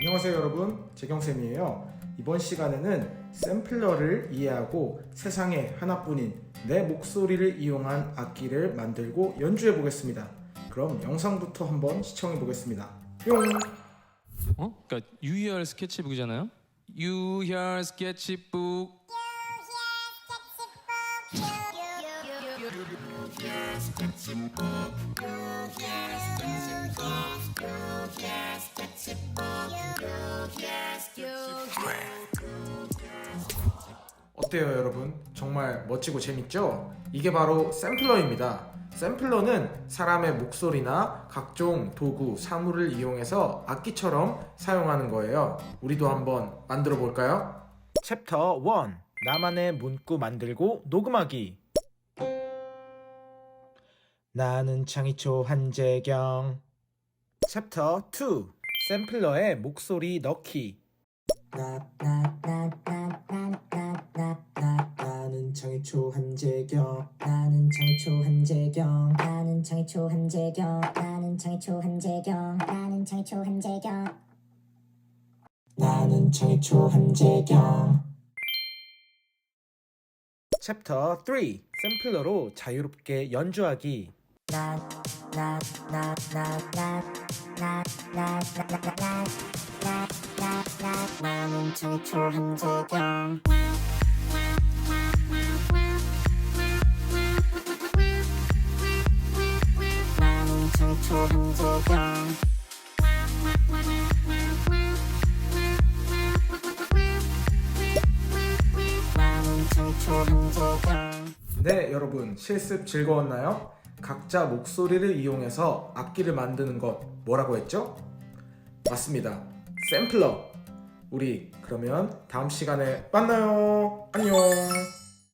안녕하세요 여러분. 재경쌤이에요. 이번 시간에는 샘플러를 이해하고 세상에 하나뿐인 내 목소리를 이용한 악기를 만들고 연주해 보겠습니다. 그럼 영상부터 한번 시청해 보겠습니다. 뿅! 어? 그러니까 유희열 스케치북이잖아요. 유희열 스케치북. 어때요 여러분? 정말 멋지고 재밌죠? 이게 바로 샘플러입니다. 샘플러는 사람의 목소리나 각종 도구, 사물을 이용해서 악기처럼 사용하는 거예요. 우리도 한번 만들어 볼까요? 챕터 1 나만의 문구 만들고 녹음하기 나는 창희초 한재경 챕터 2 샘플러의 목소리 넣기 나는 창희초 한재경 나는 창희초 한재경 나는 창희초 한재경 나는 창희초 한재경 나는 창희초 한재경. 나는 창희초 한재경. 챕터 3 샘플러로 자유롭게 연주하기. 나 나는 창희초 한재경 나는 창희초 한재경 네 여러분 실습 즐거웠나요? 각자 목소리를 이용해서 악기를 만드는 것 뭐라고 했죠? 맞습니다 샘플러 우리 그러면 다음 시간에 만나요. 안녕